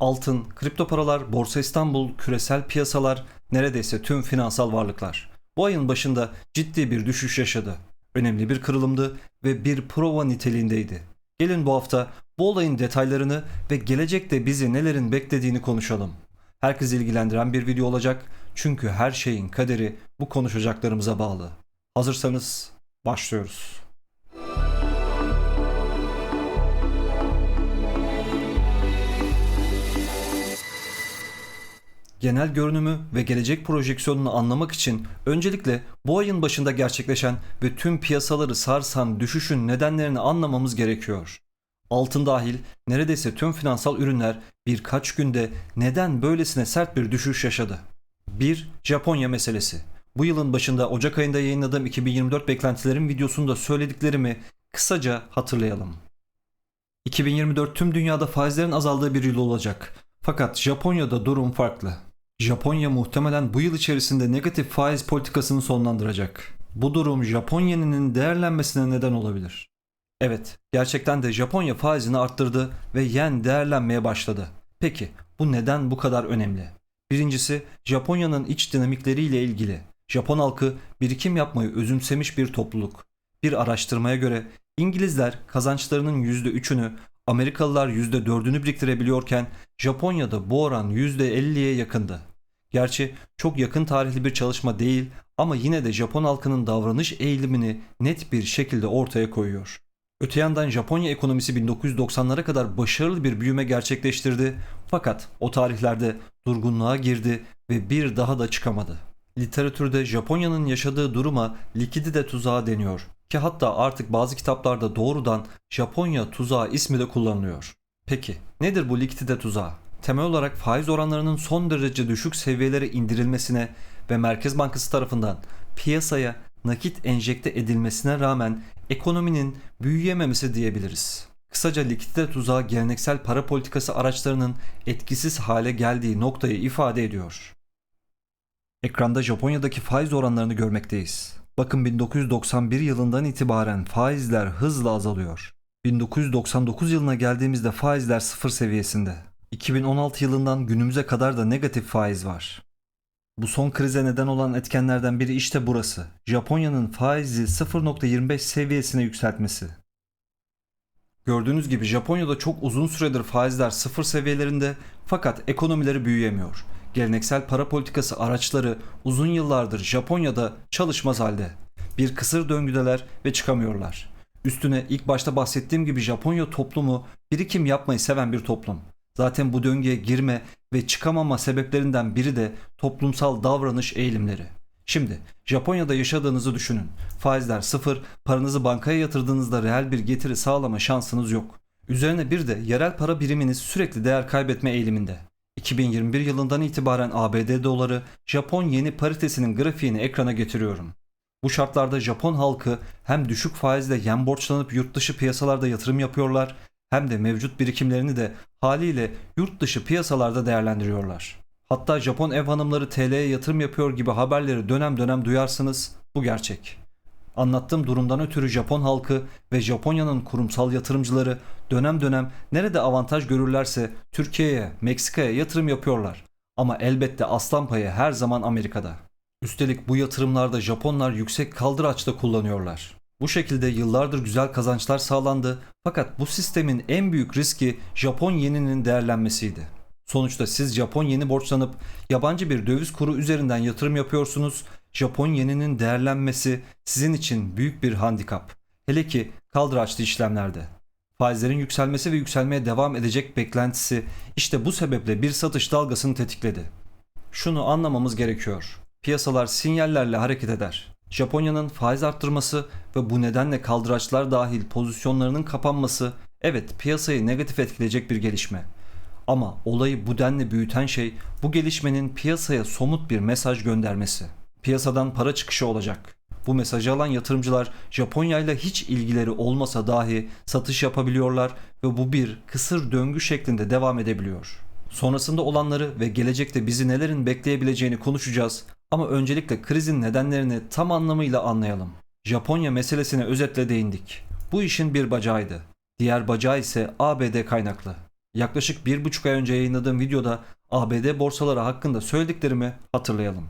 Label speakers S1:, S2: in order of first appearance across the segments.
S1: altın, kripto paralar, Borsa İstanbul, küresel piyasalar, neredeyse tüm finansal varlıklar. Bu ayın başında ciddi bir düşüş yaşadı. Önemli bir kırılımdı ve bir prova niteliğindeydi. Gelin bu hafta bu olayın detaylarını ve gelecekte bizi nelerin beklediğini konuşalım. Herkesi ilgilendiren bir video olacak çünkü her şeyin kaderi bu konuşacaklarımıza bağlı. Hazırsanız başlıyoruz. Genel görünümü ve gelecek projeksiyonunu anlamak için öncelikle bu ayın başında gerçekleşen ve tüm piyasaları sarsan düşüşün nedenlerini anlamamız gerekiyor. Altın dahil neredeyse tüm finansal ürünler birkaç günde neden böylesine sert bir düşüş yaşadı? 1. Japonya meselesi. Bu yılın başında Ocak ayında yayınladığım 2024 beklentilerim videosunda söylediklerimi kısaca hatırlayalım. 2024 tüm dünyada faizlerin azaldığı bir yıl olacak. Fakat Japonya'da durum farklı. Japonya muhtemelen bu yıl içerisinde negatif faiz politikasını sonlandıracak. Bu durum Japon yeninin değerlenmesine neden olabilir. Evet, gerçekten de Japonya faizini arttırdı ve yen değerlenmeye başladı. Peki, bu neden bu kadar önemli? Birincisi, Japonya'nın iç dinamikleriyle ilgili. Japon halkı birikim yapmayı özümsemiş bir topluluk. Bir araştırmaya göre İngilizler kazançlarının %3'ünü, Amerikalılar %4'ünü biriktirebiliyorken Japonya'da bu oran %50'ye yakındı. Gerçi çok yakın tarihli bir çalışma değil ama yine de Japon halkının davranış eğilimini net bir şekilde ortaya koyuyor. Öte yandan Japonya ekonomisi 1990'lara kadar başarılı bir büyüme gerçekleştirdi fakat o tarihlerde durgunluğa girdi ve bir daha da çıkamadı. Literatürde Japonya'nın yaşadığı duruma likidite tuzağı deniyor ki hatta artık bazı kitaplarda doğrudan Japonya tuzağı ismi de kullanılıyor. Peki nedir bu likidite tuzağı? Temel olarak faiz oranlarının son derece düşük seviyelere indirilmesine ve Merkez Bankası tarafından piyasaya nakit enjekte edilmesine rağmen ekonominin büyüyememesi diyebiliriz. Kısaca likidite tuzağı geleneksel para politikası araçlarının etkisiz hale geldiği noktayı ifade ediyor. Ekranda Japonya'daki faiz oranlarını görmekteyiz. Bakın 1991 yılından itibaren faizler hızla azalıyor. 1999 yılına geldiğimizde faizler sıfır seviyesinde. 2016 yılından günümüze kadar da negatif faiz var. Bu son krize neden olan etkenlerden biri işte burası. Japonya'nın faizi 0.25 seviyesine yükseltmesi. Gördüğünüz gibi Japonya'da çok uzun süredir faizler sıfır seviyelerinde fakat ekonomileri büyüyemiyor. Geleneksel para politikası araçları uzun yıllardır Japonya'da çalışmaz halde. Bir kısır döngüdeler ve çıkamıyorlar. Üstüne ilk başta bahsettiğim gibi Japonya toplumu birikim yapmayı seven bir toplum. Zaten bu döngüye girme ve çıkamama sebeplerinden biri de toplumsal davranış eğilimleri. Şimdi Japonya'da yaşadığınızı düşünün. Faizler sıfır, paranızı bankaya yatırdığınızda reel bir getiri sağlama şansınız yok. Üzerine bir de yerel para biriminiz sürekli değer kaybetme eğiliminde. 2021 yılından itibaren ABD doları Japon yeni paritesinin grafiğini ekrana getiriyorum. Bu şartlarda Japon halkı hem düşük faizle yen borçlanıp yurt dışı piyasalarda yatırım yapıyorlar hem de mevcut birikimlerini de haliyle yurt dışı piyasalarda değerlendiriyorlar. Hatta Japon ev hanımları TL'ye yatırım yapıyor gibi haberleri dönem dönem duyarsınız. Bu gerçek. Anlattığım durumdan ötürü Japon halkı ve Japonya'nın kurumsal yatırımcıları dönem dönem nerede avantaj görürlerse Türkiye'ye, Meksika'ya yatırım yapıyorlar. Ama elbette aslan payı her zaman Amerika'da. Üstelik bu yatırımlarda Japonlar yüksek kaldıraçta kullanıyorlar. Bu şekilde yıllardır güzel kazançlar sağlandı fakat bu sistemin en büyük riski Japon yeninin değerlenmesiydi. Sonuçta siz Japon yeni borçlanıp yabancı bir döviz kuru üzerinden yatırım yapıyorsunuz. Japon yeninin değerlenmesi sizin için büyük bir handikap. Hele ki kaldıraçlı işlemlerde. Faizlerin yükselmesi ve yükselmeye devam edecek beklentisi işte bu sebeple bir satış dalgasını tetikledi. Şunu anlamamız gerekiyor. Piyasalar sinyallerle hareket eder. Japonya'nın faiz arttırması ve bu nedenle kaldıraçlar dahil pozisyonlarının kapanması evet piyasayı negatif etkileyecek bir gelişme. Ama olayı bu denli büyüten şey bu gelişmenin piyasaya somut bir mesaj göndermesi. Piyasadan para çıkışı olacak. Bu mesajı alan yatırımcılar Japonya ile hiç ilgileri olmasa dahi satış yapabiliyorlar ve bu bir kısır döngü şeklinde devam edebiliyor. Sonrasında olanları ve gelecekte bizi nelerin bekleyebileceğini konuşacağız ama öncelikle krizin nedenlerini tam anlamıyla anlayalım. Japonya meselesine özetle değindik. Bu işin bir bacağıydı. Diğer bacağı ise ABD kaynaklı. Yaklaşık bir buçuk ay önce yayınladığım videoda ABD borsaları hakkında söylediklerimi hatırlayalım.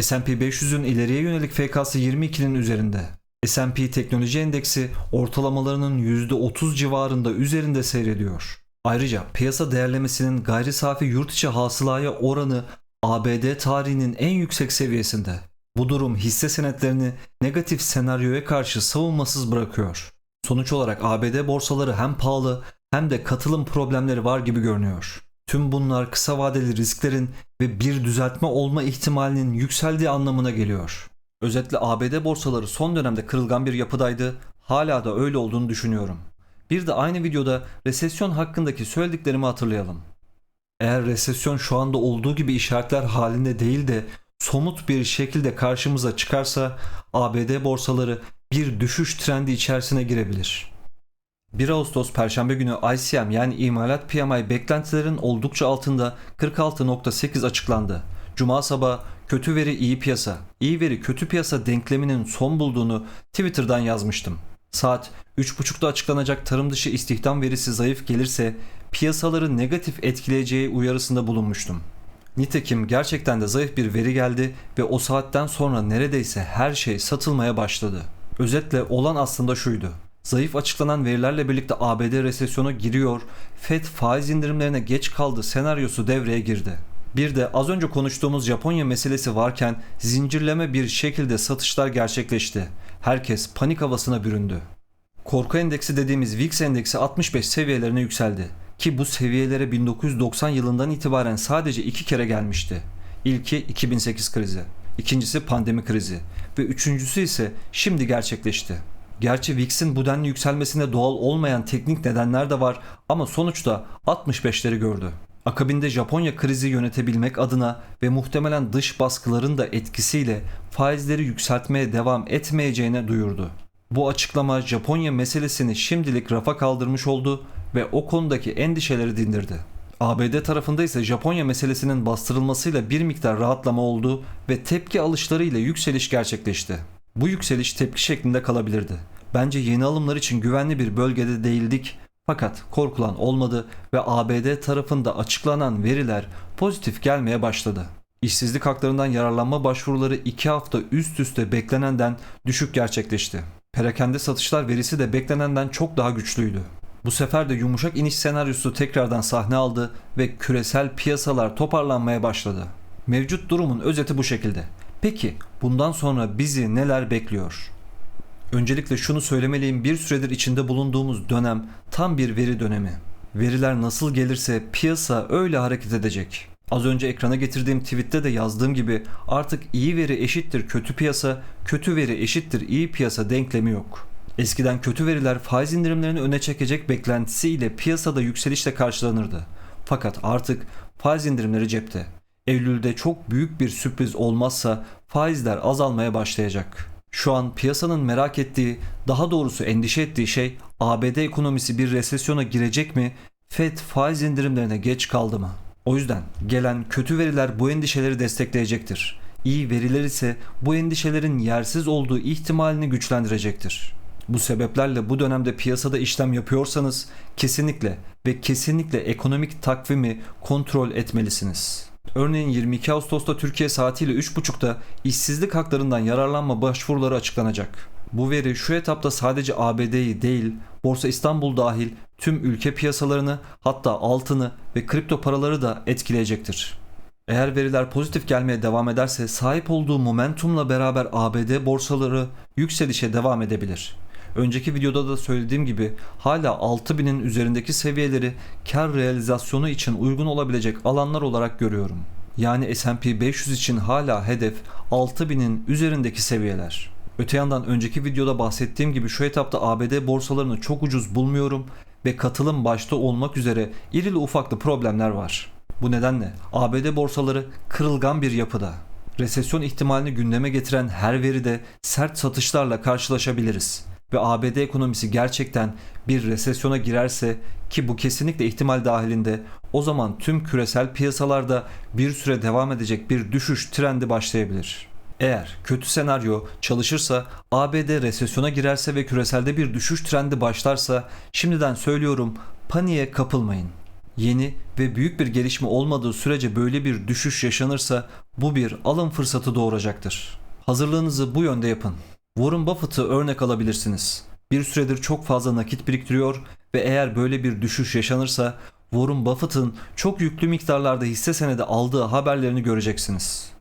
S1: S&P 500'ün ileriye yönelik FK'sı 22'nin üzerinde. S&P Teknoloji Endeksi ortalamalarının %30 civarında üzerinde seyrediyor. Ayrıca piyasa değerlemesinin gayri safi yurt içi hasılaya oranı ABD tarihinin en yüksek seviyesinde. Bu durum hisse senetlerini negatif senaryoya karşı savunmasız bırakıyor. Sonuç olarak ABD borsaları hem pahalı hem de katılım problemleri var gibi görünüyor. Tüm bunlar kısa vadeli risklerin ve bir düzeltme olma ihtimalinin yükseldiği anlamına geliyor. Özetle ABD borsaları son dönemde kırılgan bir yapıdaydı. Hala da öyle olduğunu düşünüyorum. Bir de aynı videoda resesyon hakkındaki söylediklerimi hatırlayalım. Eğer resesyon şu anda olduğu gibi işaretler halinde değil de somut bir şekilde karşımıza çıkarsa ABD borsaları bir düşüş trendi içerisine girebilir. 1 Ağustos Perşembe günü ICM yani imalat PMI beklentilerin oldukça altında 46.8 açıklandı. Cuma sabahı kötü veri iyi piyasa, iyi veri kötü piyasa denkleminin son bulduğunu Twitter'dan yazmıştım. Saat 3.30'da açıklanacak tarım dışı istihdam verisi zayıf gelirse piyasaları negatif etkileyeceği uyarısında bulunmuştum. Nitekim gerçekten de zayıf bir veri geldi ve o saatten sonra neredeyse her şey satılmaya başladı. Özetle olan aslında şuydu. Zayıf açıklanan verilerle birlikte ABD resesyona giriyor, Fed faiz indirimlerine geç kaldı senaryosu devreye girdi. Bir de az önce konuştuğumuz Japonya meselesi varken zincirleme bir şekilde satışlar gerçekleşti. Herkes panik havasına büründü. Korku endeksi dediğimiz VIX endeksi 65 seviyelerine yükseldi ki bu seviyelere 1990 yılından itibaren sadece iki kere gelmişti. İlki 2008 krizi, ikincisi pandemi krizi ve üçüncüsü ise şimdi gerçekleşti. Gerçi VIX'in bu denli yükselmesine doğal olmayan teknik nedenler de var ama sonuçta 65'leri gördü. Akabinde Japonya krizi yönetebilmek adına ve muhtemelen dış baskıların da etkisiyle faizleri yükseltmeye devam etmeyeceğine duyurdu. Bu açıklama Japonya meselesini şimdilik rafa kaldırmış oldu ve o konudaki endişeleri dindirdi. ABD tarafında ise Japonya meselesinin bastırılmasıyla bir miktar rahatlama oldu ve tepki alışlarıyla yükseliş gerçekleşti. Bu yükseliş tepki şeklinde kalabilirdi. Bence yeni alımlar için güvenli bir bölgede değildik fakat korkulan olmadı ve ABD tarafında açıklanan veriler pozitif gelmeye başladı. İşsizlik haklarından yararlanma başvuruları 2 hafta üst üste beklenenden düşük gerçekleşti. Perakende satışlar verisi de beklenenden çok daha güçlüydü. Bu sefer de yumuşak iniş senaryosu tekrardan sahne aldı ve küresel piyasalar toparlanmaya başladı. Mevcut durumun özeti bu şekilde. Peki bundan sonra bizi neler bekliyor? Öncelikle şunu söylemeliyim bir süredir içinde bulunduğumuz dönem tam bir veri dönemi. Veriler nasıl gelirse piyasa öyle hareket edecek. Az önce ekrana getirdiğim tweette de yazdığım gibi artık iyi veri eşittir kötü piyasa, kötü veri eşittir iyi piyasa denklemi yok. Eskiden kötü veriler faiz indirimlerini öne çekecek beklentisiyle piyasada yükselişle karşılanırdı. Fakat artık faiz indirimleri cepte. Eylül'de çok büyük bir sürpriz olmazsa faizler azalmaya başlayacak. Şu an piyasanın merak ettiği, daha doğrusu endişe ettiği şey ABD ekonomisi bir resesyona girecek mi? Fed faiz indirimlerine geç kaldı mı? O yüzden gelen kötü veriler bu endişeleri destekleyecektir. İyi veriler ise bu endişelerin yersiz olduğu ihtimalini güçlendirecektir. Bu sebeplerle bu dönemde piyasada işlem yapıyorsanız kesinlikle ve kesinlikle ekonomik takvimi kontrol etmelisiniz. Örneğin 22 Ağustos'ta Türkiye saatiyle 3.30'da işsizlik haklarından yararlanma başvuruları açıklanacak. Bu veri şu etapta sadece ABD'yi değil, Borsa İstanbul dahil tüm ülke piyasalarını hatta altını ve kripto paraları da etkileyecektir. Eğer veriler pozitif gelmeye devam ederse sahip olduğu momentumla beraber ABD borsaları yükselişe devam edebilir. Önceki videoda da söylediğim gibi hala 6000'in üzerindeki seviyeleri kar realizasyonu için uygun olabilecek alanlar olarak görüyorum. Yani S&P 500 için hala hedef 6000'in üzerindeki seviyeler. Öte yandan önceki videoda bahsettiğim gibi şu etapta ABD borsalarını çok ucuz bulmuyorum ve katılım başta olmak üzere irili ufaklı problemler var. Bu nedenle ABD borsaları kırılgan bir yapıda. Resesyon ihtimalini gündeme getiren her veride sert satışlarla karşılaşabiliriz ve ABD ekonomisi gerçekten bir resesyona girerse ki bu kesinlikle ihtimal dahilinde o zaman tüm küresel piyasalarda bir süre devam edecek bir düşüş trendi başlayabilir. Eğer kötü senaryo çalışırsa, ABD resesyona girerse ve küreselde bir düşüş trendi başlarsa şimdiden söylüyorum Paniğe kapılmayın. Yeni ve büyük bir gelişme olmadığı sürece böyle bir düşüş yaşanırsa bu bir alım fırsatı doğuracaktır. Hazırlığınızı bu yönde yapın. Warren Buffett'ı örnek alabilirsiniz. Bir süredir çok fazla nakit biriktiriyor ve eğer böyle bir düşüş yaşanırsa Warren Buffett'ın çok yüklü miktarlarda hisse senedi aldığı haberlerini göreceksiniz.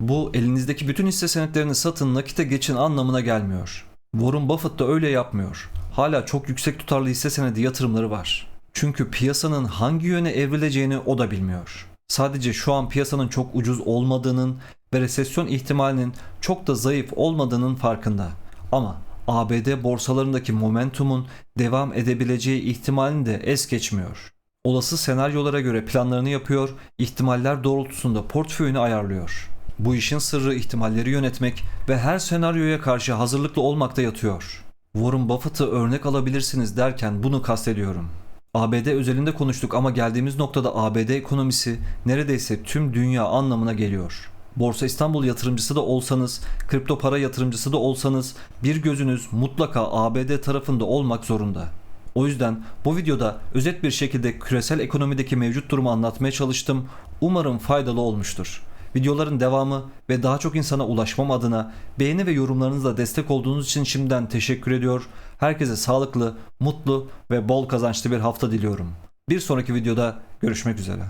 S1: Bu elinizdeki bütün hisse senetlerini satın nakite geçin anlamına gelmiyor. Warren Buffett da öyle yapmıyor. Hala çok yüksek tutarlı hisse senedi yatırımları var. Çünkü piyasanın hangi yöne evrileceğini o da bilmiyor. Sadece şu an piyasanın çok ucuz olmadığının ve resesyon ihtimalinin çok da zayıf olmadığının farkında. Ama ABD borsalarındaki momentumun devam edebileceği ihtimalini de es geçmiyor. Olası senaryolara göre planlarını yapıyor, ihtimaller doğrultusunda portföyünü ayarlıyor. Bu işin sırrı ihtimalleri yönetmek ve her senaryoya karşı hazırlıklı olmakta yatıyor. Warren Buffett'ı örnek alabilirsiniz derken bunu kastediyorum. ABD özelinde konuştuk ama geldiğimiz noktada ABD ekonomisi neredeyse tüm dünya anlamına geliyor. Borsa İstanbul yatırımcısı da olsanız, kripto para yatırımcısı da olsanız bir gözünüz mutlaka ABD tarafında olmak zorunda. O yüzden bu videoda özet bir şekilde küresel ekonomideki mevcut durumu anlatmaya çalıştım. Umarım faydalı olmuştur. Videoların devamı ve daha çok insana ulaşmam adına beğeni ve yorumlarınızla destek olduğunuz için şimdiden teşekkür ediyor. Herkese sağlıklı, mutlu ve bol kazançlı bir hafta diliyorum. Bir sonraki videoda görüşmek üzere.